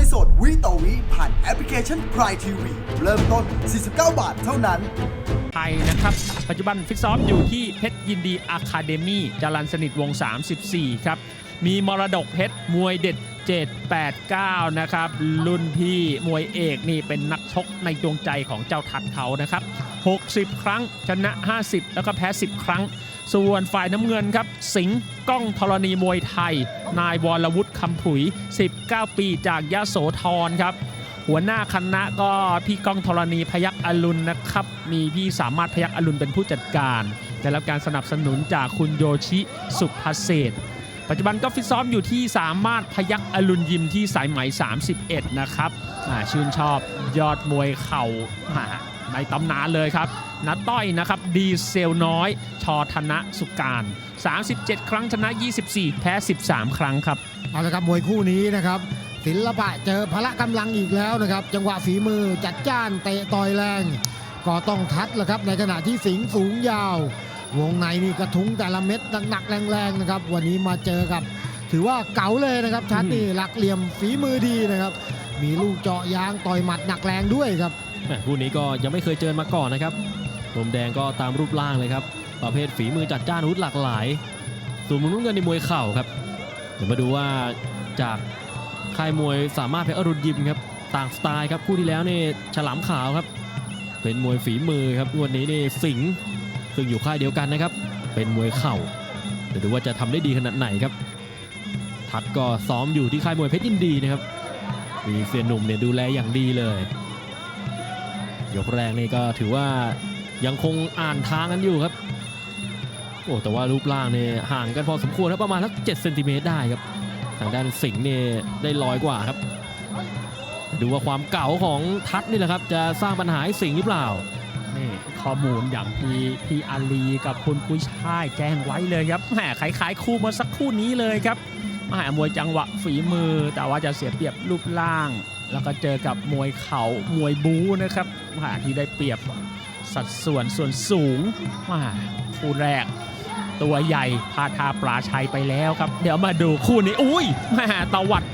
วยสดวิต่อวิผ่านแอปพลิเคชัน Prime TV เริ่มต้น 49 บาทเท่านั้น ไทยนะครับ ปัจจุบันฟิตซ้อมอยู่ที่เพชรยินดีอะคาเดมี่จรันสนิทวง 34 ครับ มีมรดกเพชรมวยเด็ด 789 นะครับ รุ่นพี่มวยเอกนี่เป็นนักชกในดวงใจของเจ้าทัดเขานะครับ 60 ครั้งชนะ 50 แล้วก็แพ้ 10 ครั้ง ส่วนฝ่ายน้ำเงินครับ สิงห์ ก้องธรณีมวยไทย นายวรวุฒิคำผุย 19 ปีจากยะโสธรครับ หัวหน้าคณะก็พี่ก้องธรณีพยักอรุณนะครับ มีพี่สามารถพยักอรุณเป็นผู้จัดการได้รับการสนับสนุนจากคุณโยชิสุภเศรษฐปัจจุบันก็ฟิตซ้อมอยู่ที่สามารถพยักอรุณยิมที่สายไหม 31 นะครับชื่นชอบยอดมวยเข่าในตำนานเลยครับ นัดต้อยนะครับ ดีเซลน้อย ชอธนสุการ 37 ครั้งชนะ 24 แพ้ 13 ครั้งครับ เอาละครับ มวยคู่นี้นะครับ ศิลปะเจอพละกำลังอีกแล้วนะครับ จังหวะฝีมือจัดจ้านเตะต่อยแรง ก็ต้องทัดแหละครับ ในขณะที่สิงห์สูงยาว วงในนี่กระทุ้งแต่ละเม็ดหนักๆแรงๆนะครับ วันนี้มาเจอกับ ถือว่าเก๋าเลยนะครับทัดนี่หลักเหลี่ยมฝีมือดีนะครับ มีลูกเจาะยางต่อยหมัดหนักแรงด้วยครับแหม่คู่นี้ก็ยังไม่เคยเจอมาก่อนนะครับ ลมแดงก็ตามรูปร่างเลยครับ ประเภทฝีมือจัดจ้านอาวุธหลากหลาย ส่วนมุมน้ำเงินในมวยเข่าครับ เดี๋ยวมาดูว่าจากค่ายมวยสามารถเพชรอรุณยิมครับต่างสไตล์ครับคู่ที่แล้วนี่ฉลามขาวครับ เป็นมวยฝีมือครับวันนี้นี่สิงห์ซึ่งอยู่ค่ายเดียวกันนะครับ เป็นมวยเข่าเดี๋ยวดูว่าจะทำได้ดีขนาดไหนครับ ทัดก็ซ้อมอยู่ที่ค่ายมวยเพชรยินดีนะครับมีเซียนหนุ่มเนี่ยดูแลอย่างดีเลย ยกแรกนี่ก็ถือว่า ยังคงอ่านทางกันอยู่ครับ โอ้แต่ว่ารูปร่างเนี่ยห่างกันพอสมควรครับประมาณสัก7เซนติเมตรได้ครับ ทางด้านสิงห์เนี่ยได้ลอยกว่าครับ ดูว่าความเก่าของทัศนี่แหละครับ จะสร้างปัญหาให้สิงห์หรือเปล่านี่ข้อมูลอย่างที่พี่อาลีกับคุณกุ้ยช่ายแจ้งไว้เลยครับแหมคล้ายๆคู่มาสักคู่นี้เลยครับแหมมวยจังหวะฝีมือ แต่ว่าจะเสียเปรียบรูปร่าง แล้วก็เจอกับมวยเข่ามวยบูนะครับแหมที่ได้เปรียบ สัดส่วนส่วนสูงแหมคู่แรก ตัวใหญ่พาทาปลาชัยไปแล้วครับ เดี๋ยวมาดูคู่นี้อุ้ยมาตะวัด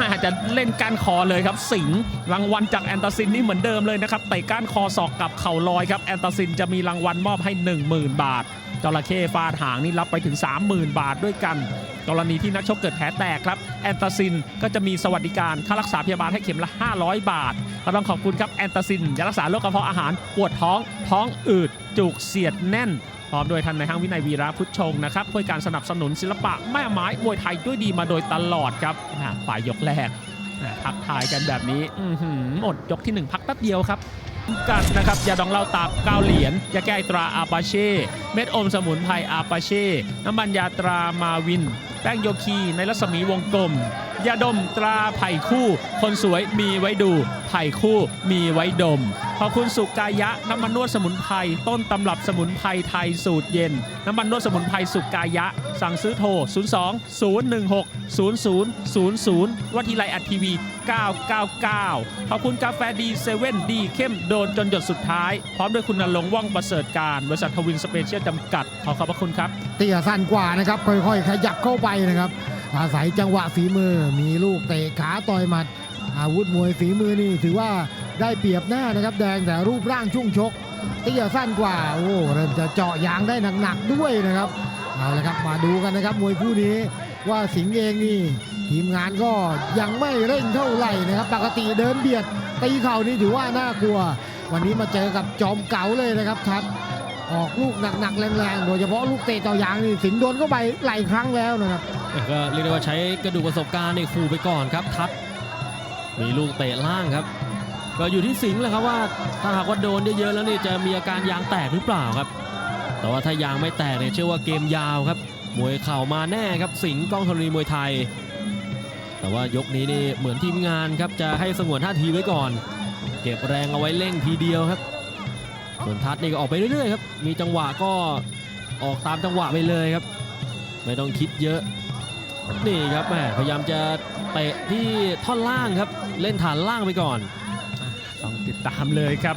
น่าจะเล่นก้านคอเลยครับ สิงห์รางวัลจากแอนตาซินนี่เหมือนเดิมเลยนะครับเตะก้านคอศอกกับเข่าลอยครับแอนตาซินจะมีรางวัลมอบให้ 10,000 บาท จระเข้ฟาดหางนี่รับไปถึง 30,000 บาทด้วยกัน กรณีที่นักชกเกิดแผลแตกครับแอนตาซินก็จะมีสวัสดิการค่ารักษาพยาบาลให้เข็มละ 500 บาทก็ต้องขอบคุณครับแอนตาซินยารักษาโรคกระเพาะอาหารปวดท้อง ท้องอืด จุกเสียดแน่นพร้อมโดยท่านในห้างวินัยวีระพุทธชงนะครับเพื่อการสนับสนุนศิลปะแม่ไม้มวยไทยด้วยดีมาโดยตลอดครับอ่าฝ่ายยกแรกอ่าทักทายกันแบบนี้อื้อหือหมดยกที่หนึ่งพักแป๊บเดียวครับ กันนะครับยาดองเหล้าตาบ9เหรียญยาแก้ไอตราอาปาเช่เม็ดอมสมุนไพรอาปาเช่น้ำมันยาตรามาวิน แป้งโยคีในรัศมีวงกลมยาดมตราไผ่คู่ คนสวยมีไว้ดูไผ่คู่มีไว้ดม ขอบคุณสุกายะ น้ำมันนวดสมุนไพรต้นตำรับสมุนไพรไทยสูตรเย็น น้ำมันนวดสมุนไพรสุกายะ สั่งซื้อโทร 02 016 0000 วัทีไลอัดทีวี 999 ขอบคุณกาแฟดีเซเว่นดีเข้มโดนจนหยดสุดท้าย พร้อมด้วยคุณนรงค์ว่องประเสริฐการ บริษัททวินสเปเชียลจำกัด ขอขอบพระคุณครับเตี้ยสั้นกว่านะครับค่อยๆขยับเข้าไปนะครับอาศัยจังหวะฝีมือมีลูกเตะขาต่อยหมัดอาวุธมวยฝีมือนี่ถือว่า ได้เปรียบหน้านะครับแดงแต่รูปร่างชุ่งชกเตี้ยสั้นกว่า โอ้เริ่มจะเจาะยางได้หนักๆด้วยนะครับเอาละครับมาดูกันนะครับมวยคู่นี้ว่าสิงห์เองนี่ทีมงานก็ยังไม่เร่งเท่าไหร่นะครับปกติเดินเบียดตีเข่านี่ถือว่าน่ากลัว วันนี้มาเจอกับจอมเก๋าเลยนะครับทัดออกลูกหนักๆแรงๆ โดยเฉพาะลูกเตะต่อยางนี่สิงโดนเข้าไปหลายครั้งแล้วนะครับก็เรียกได้ว่าใช้กระดูกประสบการณ์ในขู่ไปก่อนครับทัดมีลูกเตะล่างครับ ก็อยู่ที่สิงห์แหละครับว่าถ้าหากว่าโดนเยอะๆแล้วนี่จะมีอาการยางแตกหรือเปล่าครับ แต่ว่าถ้ายางไม่แตกเนี่ยเชื่อว่าเกมยาวครับมวยเข่ามาแน่ครับสิงห์กล้องธรณีมวยไทย แต่ว่ายกนี้นี่เหมือนทีมงานครับจะให้สงวนท่าทีไว้ก่อน เก็บแรงเอาไว้เร่งทีเดียวครับ ส่วนทัดนี่ก็ออกไปเรื่อยๆครับมีจังหวะก็ออกตามจังหวะไปเลยครับ ไม่ต้องคิดเยอะนี่ครับแหมพยายามจะเตะที่ท่อนล่างครับ เล่นฐานล่างไปก่อน ตามเลยครับ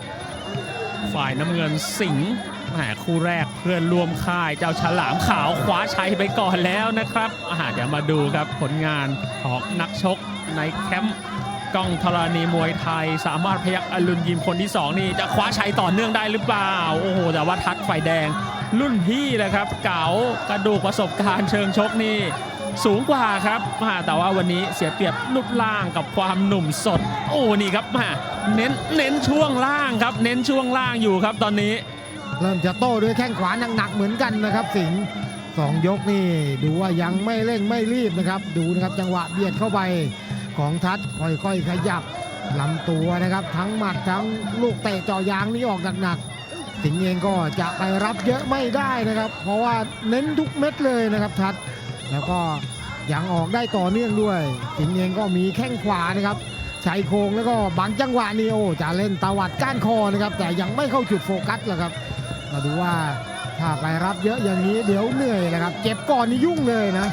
ฝ่ายน้ำเงินสิงห์แหมคู่แรกเพื่อนร่วมค่ายเจ้าฉลามขาวคว้าชัยไปก่อนแล้วนะครับอ่ารเดี๋ยวมาดูครับผลงานของนักชกในแคมป์กล้องธรณีมวยไทย สามารถพยักอรุณยิมคนที่ 2 นี่จะคว้าชัยต่อเนื่องได้หรือเปล่า โอ้โห แต่ว่าทัดไฟแดง รุ่นพี่เลยครับ เก๋ากระดูกประสบการณ์เชิงชกนี่ สูงกว่าครับมาแต่ว่าวันนี้เสียเปรียบรูปร่างกับความหนุ่มสด โอ้นี่ครับมาเน้นเน้นช่วงล่างครับ เน้นช่วงล่างอยู่ครับตอนนี้ เริ่มจะโต้ด้วยแข้งขวาหนักๆเหมือนกันนะครับ สิงห์สองยกนี่ดูว่ายังไม่เร่งไม่รีบนะครับ ดูนะครับจังหวะเบียดเข้าไปของทัดค่อยๆขยับลำตัวนะครับ ทั้งหมัดทั้งลูกเตะเจ่อยางนี่ออกหนักๆสิงห์เองก็จะไปรับเยอะไม่ได้นะครับ เพราะว่าเน้นทุกเม็ดเลยนะครับทัด แล้วก็ยังออกได้ต่อเนื่องด้วย สิงห์เองก็มีแข้งขวานะครับชายโครงแล้วก็บางจังหวะนี่โอจะเล่นตวัดก้านคอนะครับ แต่ยังไม่เข้าจุดโฟกัสแหละครับมาดูว่าถ้าไปรับเยอะอย่างนี้เดี๋ยวเหนื่อยนะครับ เจ็บก่อนนี่ยุ่งเลยนะ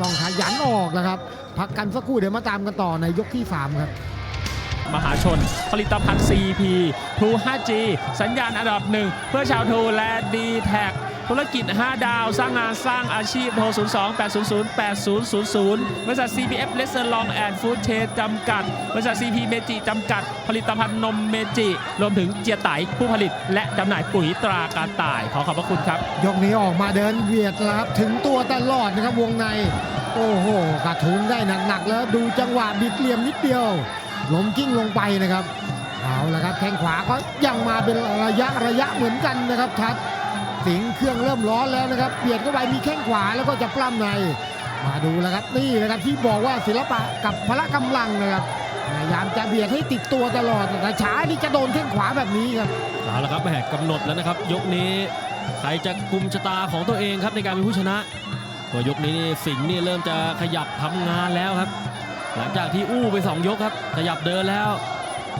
ต้องขยันออกนะครับ พักกันสักครู่เดี๋ยวมาตามกันต่อในยกที่ 3 ครับมหาชน ผลิตภัณฑ์ CP True 5G สัญญาณอันดับหนึ่งเพื่อชาวทูและ d t แท ธุรกิจ 5 ดาว สร้างงานสร้างอาชีพโทร 02 800 8000 บริษัท CPF l e s s o n Long and Food Chain จำกัด บริษัท CP เมจิจำกัด ผลิตภัณฑ์นมเมจิ รวมถึงเจียไตผู้ผลิต และจำหน่ายปุ๋ยตรากระต่าย ขอขอบพระคุณครับ ยกนี้ออกมาเดินเบียดแล้วครับถึงตัวตลอดนะครับวงใน โอ้โหกระทุงได้หนักๆแล้วดูจังหวะบิดเหลี่ยมนิดเดียวล้มกิ้งลงไปนะครับเอาละครับแข้งขวาก็ยังมาเป็นระยะระยะเหมือนกันนะครับทัด สิงห์เครื่องเริ่มร้อนแล้วนะครับเบียดเข้าไปมีแข้งขวาแล้วก็จะปล้ำใน มาดูแล้วครับนี่นะครับที่บอกว่าศิลปะกับพละกำลังนะครับพยายามจะเบียดให้ติดตัวตลอดแต่ช้านี่จะโดนแข้งขวาแบบนี้ครับเอาละครับแหมกำหนดแล้วนะครับ ยกนี้ใครจะกุมชะตาของตัวเองครับในการเป็นผู้ชนะตัวยกนี้นี่สิงห์นี่เริ่มจะขยับทำงานแล้วครับ หลังจากที่อู้ไป 2 ยกครับขยับเดินแล้ว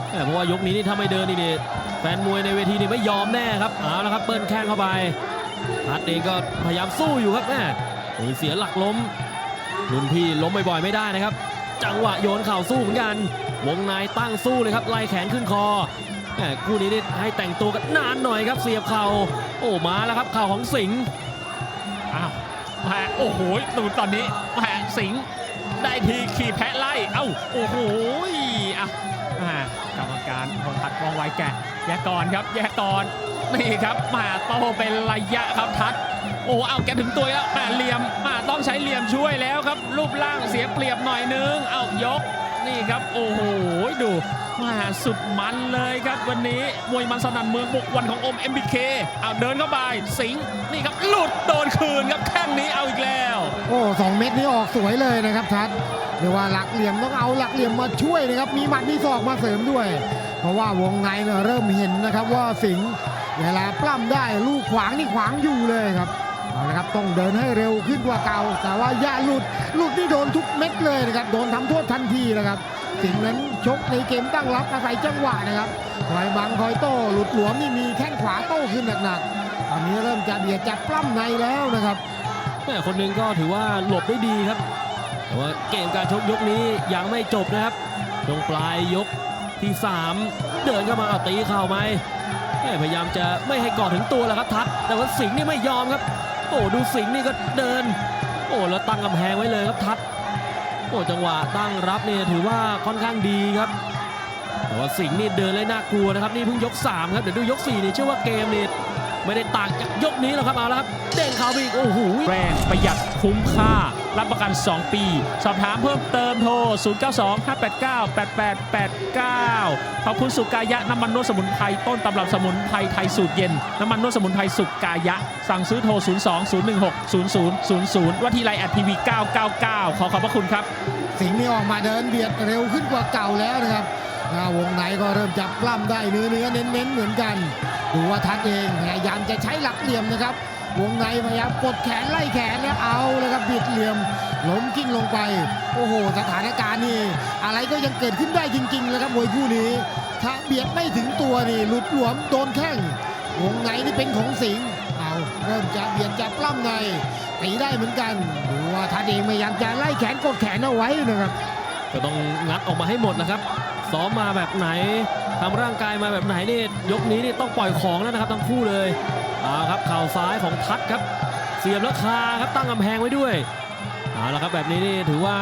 แหมเพราะว่ายกนี้นี่ถ้าไม่เดินนี่นี่ แฟนมวยในเวทีนี่ไม่ยอมแน่ครับเอาละครับเบิ้ลแข้งเข้าไปทัดเองก็พยายามสู้อยู่ครับแม่โอ้ยเสียหลักล้มรุ่นพี่ล้มบ่อยๆไม่ได้นะครับ จังหวะโยนเข่าสู้เหมือนกัน วงในตั้งสู้เลยครับไล่แขนขึ้นคอแหมคู่นี้นี่ให้แต่งตัวกันนานหน่อยครับ เสียบเข่าโอ้มาแล้วครับเข่าของสิงห์อ้าวแหมโอ้โหดูตอนนี้แหมสิงห์ได้ทีขี่แพะไล่เอ้าโอ้โห กรรมการพงพัดมองไวแกะแยกก่อนครับ แยกก่อนนี่ครับมาโตเป็นระยะครับทัดโอ้เอาแกถึงตัวแล้วมาเหลี่ยมมาต้องใช้เหลี่ยมช่วยแล้วครับ รูปร่างเสียเปรียบหน่อยนึง เอายกนี่ครับโอ้โหดูมาสุดมันเลยครับวันนี้มวยมันสนั่นเมืองบุกวันของอม MBK เอาเดินเข้าไปสิงนี่ครับหลุดโดนคืนครับแข้งนี้เอาอีกแล้ว โอ้สองเม็ดนี้ออกสวยเลยนะครับทัด เรียกว่าหลักเหลี่ยมต้องเอาหลักเหลี่ยมมาช่วยนะครับ มีหมัดมีศอกมาเสริมด้วย เพราะว่าวงในเนี่ยเริ่มเห็นนะครับว่าสิงห์เวลาปล้ำได้ลูกขวางนี่ขวางอยู่เลยครับเอาละครับต้องเดินให้เร็วขึ้นกว่าเก่า แต่ว่าอย่าหลุดลุดนี่โดนทุกเม็ดเลยนะครับโดนทำโทษทันทีนะครับ สิงห์นั้นชกในเกมตั้งรับอาศัยจังหวะนะครับคอยบังคอยโต้หลุดหลวมนี่มีแข้งขวาโต้ขึ้นหนักๆตอนนี้เริ่มจะเบียดจับปล้ำในแล้วนะครับแหม่คนหนึ่งก็ถือว่าหลบได้ดีครับ แต่ว่าเกมการชกยกนี้ยังไม่จบนะครับช่วงปลายยกที่ 3 เดินเข้ามาเอาตีเข่าไหมพยายามจะไม่ให้ก่อถึงตัวแล้วครับทัด แต่ว่าสิงห์นี่ไม่ยอมครับ โอ้ดูสิงห์นี่ก็เดิน โอ้แล้วตั้งกำแพงไว้เลยครับทัด โอ้จังหวะตั้งรับเนี่ยถือว่าค่อนข้างดีครับ แต่ว่าสิงห์นี่เดินเลยน่ากลัวนะครับนี่เพิ่งยก 3 ครับเดี๋ยวดูยก4นี่เชื่อว่าเกมนี่ไม่ได้ต่างจากยกนี้หรอกครับเอาละครับเด้งเข่าอีกโอ้โหแรงประหยัดคุ้มค่า รับประกัน 2 ปี สอบถามเพิ่มเติมโทร 0925898889 ขอบคุณสุกายะน้ำมันนวดสมุนไพรต้นตำรับสมุนไพรไทยสูตรเย็น น้ำมันนวดสมุนไพรสุกายะ สั่งซื้อโทร 02-016-0000 ว่าที่ไลน์แอดทีวี999 ขอขอบพระคุณครับ สิงห์นี่ออกมาเดินเบียดเร็วขึ้นกว่าเก่าแล้วนะครับหน้าวงในก็เริ่มจับปล้ำได้เนื้อเนื้อเน้นเน้นๆเหมือนกัน ดูว่าทัดเองพยายามจะใช้หลักเหลี่ยมนะครับ วงในพยายามกดแขนไล่แขนแล้วเอาเลยครับบิดเหลี่ยมล้มกิ้งลงไป โอ้โห สถานการณ์นี่อะไรก็ยังเกิดขึ้นได้จริงๆเลยครับมวยคู่นี้ ถ้าเบียดไม่ถึงตัวนี่หลุดหลวมโดนแข้งวงในนี่เป็นของสิงเอาเริ่มจะเบียดจะปล้ำในตีได้เหมือนกันดูว่าทัดเองพยายามจะไล่แขนกดแขนเอาไว้นะครับก็ต้องงัดออกมาให้หมดนะครับซ้อมมาแบบไหนทำร่างกายมาแบบไหนนี่ยกนี้นี่ต้องปล่อยของแล้วนะครับทั้งคู่เลย เอาครับเข่าซ้ายของทัดครับ เสียบแล้วคาครับตั้งกำแพงไว้ด้วยเอาละครับแบบนี้นี่ถือว่า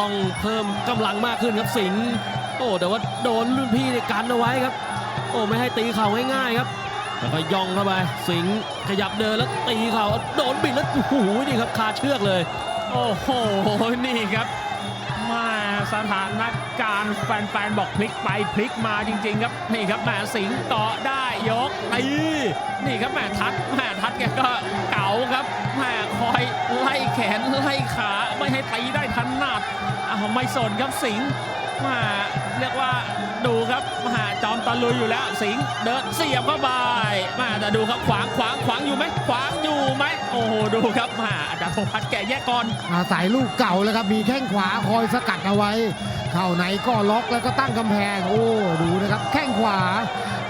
ต้องเพิ่มกำลังมากขึ้นครับสิงห์โอ้แต่ว่าโดนรุ่นพี่เนี่ยกันเอาไว้ครับ โอ้ไม่ให้ตีเข่าง่ายๆครับแล้วก็ย่องเข้าไปสิงห์ขยับเดินแล้วตีเข่าโดนบิดแล้วโอ้โหนี่ครับคาเชือกเลย โอ้โหนี่ครับ มาสถานการณ์แฟนๆบอกพลิกไปพลิกมาจริง ๆ ครับนี่ครับแหมสิงต่อได้ยกตีนี่ครับแหมทัดแหมทัดแกก็เก่าครับแหมคอยไล่แขนไล่ขาไม่ให้ตีได้ถนัดอ้าวไม่สนครับสิงแหมาเรียกว่า ดูครับมหาจอมตะลุยอยู่แล้ว สิงเดินเสียบเข้าไปมาแต่ดูครับขวางขวางขวางอยู่ไหมขวางอยู่ไหมโอ้โหดูครับมหาอาจารย์พงพัฒน์แกแยกก่อนอาศัยลูกเก่าแล้วครับมีแข้งขวาคอยสกัดเอาไว้ เข้าไหนก็ล็อกแล้วก็ตั้งกำแพง โอ้ดูนะครับแข้งขวา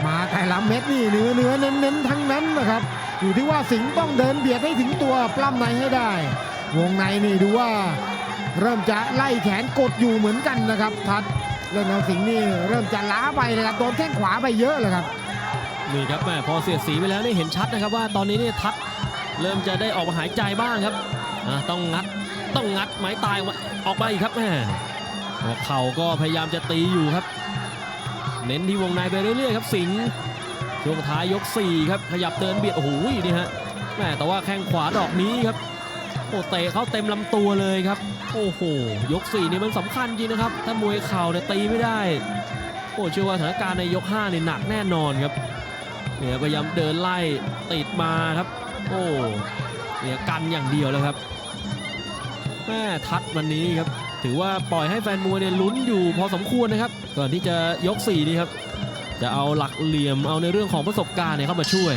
มาแต่ละเม็ดนี่เนื้อเนื้อเน้นเน้นทั้งนั้นนะครับอยู่ที่ว่าสิงต้องเดินเบียดให้ถึงตัวปล้ำในให้ได้ วงในนี่ดูว่า เริ่มจะไล่แขนกดอยู่เหมือนกันนะครับทัด เล่นเอาสิงห์นี่เริ่มจะล้าไปนะครับโดนแข้งขวาไปเยอะเลยครับนี่ครับแม่พอเสียดสีไปแล้วนี่เห็นชัดนะครับว่าตอนนี้เนี่ยทัดเริ่มจะได้ออกมาหายใจบ้างครับต้องงัดต้องงัดไม้ตายออกมาอีกครับแม่เข่าก็พยายามจะตีอยู่ครับ เน้นที่วงในไปเรื่อยๆครับสิงห์ช่วงท้ายยก 4 ครับขยับเดินเบียดโอ้โหนี่ฮะแม่แต่ว่าแข้งขวาดอกนี้ครับ โอ้เตะเข้าเต็มลำตัวเลยครับ โอ้โห ยก4นี่มันสำคัญจริงนะครับ ถ้ามวยเข่าเนี่ยตีไม่ได้ โอ้เชื่อว่าสถานการณ์ในยก5เนี่ยหนักแน่นอนครับเนี่ยพยายามเดินไล่ติดมาครับ โอ้เนี่ยกันอย่างเดียวเลยครับแม่ทัดวันนี้ครับ ถือว่าปล่อยให้แฟนมวยเนี่ยลุ้นอยู่พอสมควรนะครับ ก่อนที่จะยก4นี่ครับ จะเอาหลักเหลี่ยมเอาในเรื่องของประสบการณ์เนี่ยเข้ามาช่วย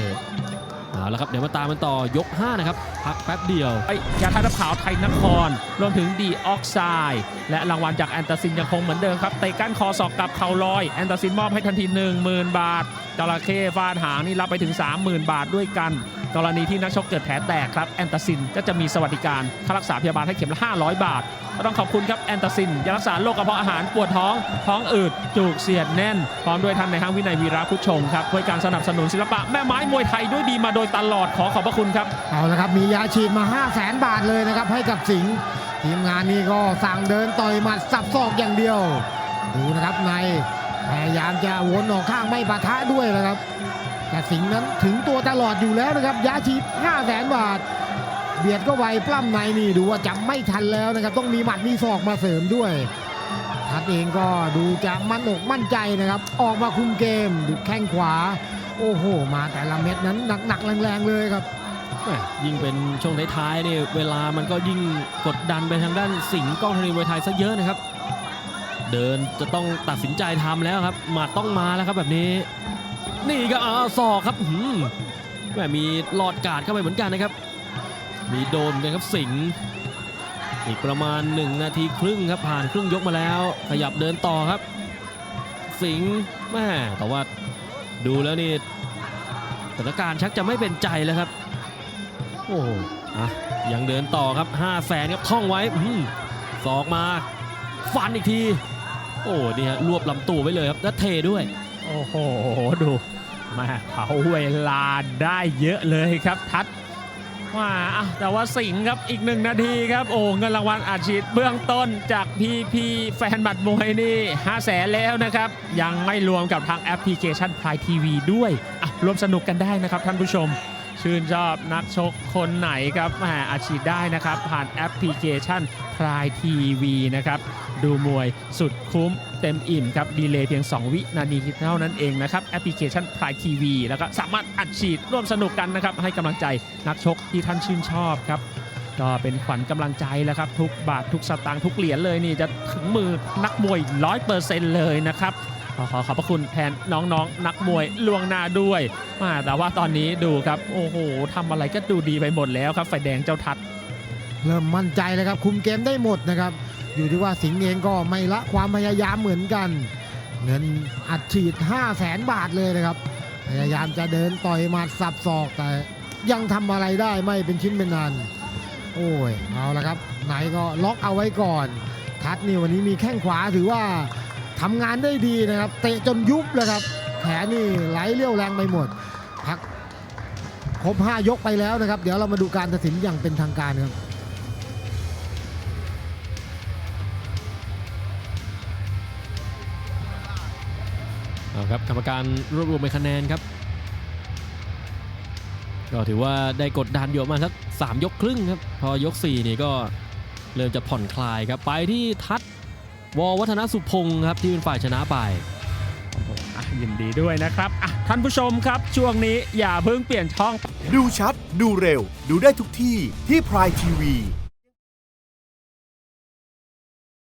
เอาละครับ เดี๋ยวมาตามกันต่อยก 5 นะครับ พักแป๊บเดียวไอ้ยาทาน้ำขาวไทยนคร รวมถึงดีออกไซด์และรางวัลจากแอนตาซินยังคงเหมือนเดิมครับเตะก้านคอศอกกับเข่าลอย แอนตาซินมอบให้ทันที 10,000 บาทจระเข้ฟาดหางนี่รับไปถึง 30,000 บาทด้วยกัน กรณีที่นักชกเกิดแผลแตกครับแอนตาซินก็จะมีสวัสดิการค่ารักษาพยาบาลให้เข็มละ500 บาทก็ต้องขอบคุณครับแอนตาซินยารักษาโรคกระเพาะอาหารปวดท้อง ท้องอืดจุกเสียดแน่น พร้อมด้วยท่านในห้างวินัยวีระพุชชงครับด้วยการสนับสนุนศิลปะแม่ไม้มวยไทยด้วยดีมาโดยตลอดขอขอบพระคุณครับ เอาละครับ มียาฉีดมา 5 0 0แสนบาทเลยนะครับ ให้กับสิงห์ทีมงานนี้ก็สั่งเดินต่อยหมัดสับศอกอย่างเดียว ดูนะครับในพยายามจะวนออกข้างไม่ปะทะด้วยนะครับ แต่สิงห์นั้นถึงตัวตลอดอยู่แล้วนะครับยาฉีด5 0 0แสนบาท เบียดก็ไวปล้ำในนี่ดูว่าจับไม่ทันแล้วนะครับ ต้องมีหมัดมีศอกมาเสริมด้วยทัดเองก็ดูจะมั่นอกมั่นใจนะครับ ออกมาคุมเกมดูแข้งขวา โอ้โห มาแต่ละเม็ดนั้นหนักๆแรงๆเลยครับ ยิ่งเป็นช่วงท้ายๆเนี่ยเวลามันก็ยิ่งกดดันไปทางด้านสิงห์กล้องธรณีมวยไทยซะเยอะนะครับ เดินจะต้องตัดสินใจทำแล้วครับหมัดต้องมาแล้วครับแบบนี้ นี่ก็อาศอกครับหือแหม่มีหลอดกาดเข้าไปเหมือนกันนะครับ มีโดนนกันครับสิงห์อีกประมาณ 1 นาทีครึ่งครับผ่านครึ่งยกมาแล้ว ขยับเดินต่อครับ สิงห์แม่แต่ว่า ดูแล้วนี่สถานการณ์ชักจะไม่เป็นใจแล้วครับ โอ้โหอะยังเดินต่อครับ5 0 0แสนครับท่องไว้อืมศอกมา ฟันอีกที โอ้นี่ฮะรวบลำตัวไว้เลยครับแล้วเทด้วย โอ้โห ดูมาเผาเวลาได้เยอะเลยครับทัด ว่าแต่ว่าสิงห์ครับอีกหนึ่งนาทีครับ โอ้เงินรางวัลอาชีพเบื้องต้นจากพี่พี่แฟนบัตรมวยนี่5 0 0แสนแล้วนะครับ ยังไม่รวมกับทางแอปพลิเคชัน Prime TV ด้วยอะรวมสนุกกันได้นะครับท่านผู้ชม ชื่นชอบนักชกคนไหนครับแหมอาชีพได้นะครับ ผ่านแอปพลิเคชัน Prime TV นะครับ ดูมวยสุดคุ้มเต็มอิ่มครับ ดีเลย์เพียง 2 วินาทีเท่านั้นเองนะครับ แอปพลิเคชัน Prime TV แล้วก็สามารถอัดฉีดร่วมสนุกกันนะครับ ให้กำลังใจนักชกที่ท่านชื่นชอบครับก็เป็นขวัญกำลังใจแล้วครับ ทุกบาททุกสตางค์ทุกเหรียญเลยนี่จะถึงมือนักมวย100%เปอร์เซนต์เลยนะครับขอขอขอบพระคุณแทนน้องๆนักมวยลวงนาด้วยอ่าแต่ว่าตอนนี้ดูครับ โอ้โหทำอะไรก็ดูดีไปหมดแล้วครับไฟแดงเจ้าทัด เริ่มมั่นใจเลยครับ คุมเกมได้หมดนะครับ อยู่ที่ว่าสิงห์เองก็ไม่ละความพยายามเหมือนกัน เงินอัดฉีด 5 0 0แสนบาทเลยนะครับ พยายามจะเดินต่อยหมัดสับศอกแต่ยังทำอะไรได้ไม่เป็นชิ้นเป็นอันโอ้ยเอาละครับ ไหนก็ล็อกเอาไว้ก่อน ทัดนี่วันนี้มีแข้งขวาถือว่าทำงานได้ดีนะครับ เตะจนยุบเลยครับแขนนี่ไหลเลี้ยวแรงไปหมดพักครบ5ยกไปแล้วนะครับ เดี๋ยวเรามาดูการตัดสินอย่างเป็นทางการครับ เอาครับกรรมการรวบรวมเป็นคะแนนครับ ก็ถือว่าได้กดดันอยู่ประมาณสักสามยกครึ่งครับ พอยก4นี่ก็เริ่มจะผ่อนคลายครับ ไปที่ทัศน์ววัฒนสุพงศ์ครับที่เป็นฝ่ายชนะไปอะยินดีด้วยนะครับอะท่านผู้ชมครับ ช่วงนี้อย่าเพิ่งเปลี่ยนช่อง ดูชัด ดูเร็ว ดูได้ทุกที่ที่พรายทีวี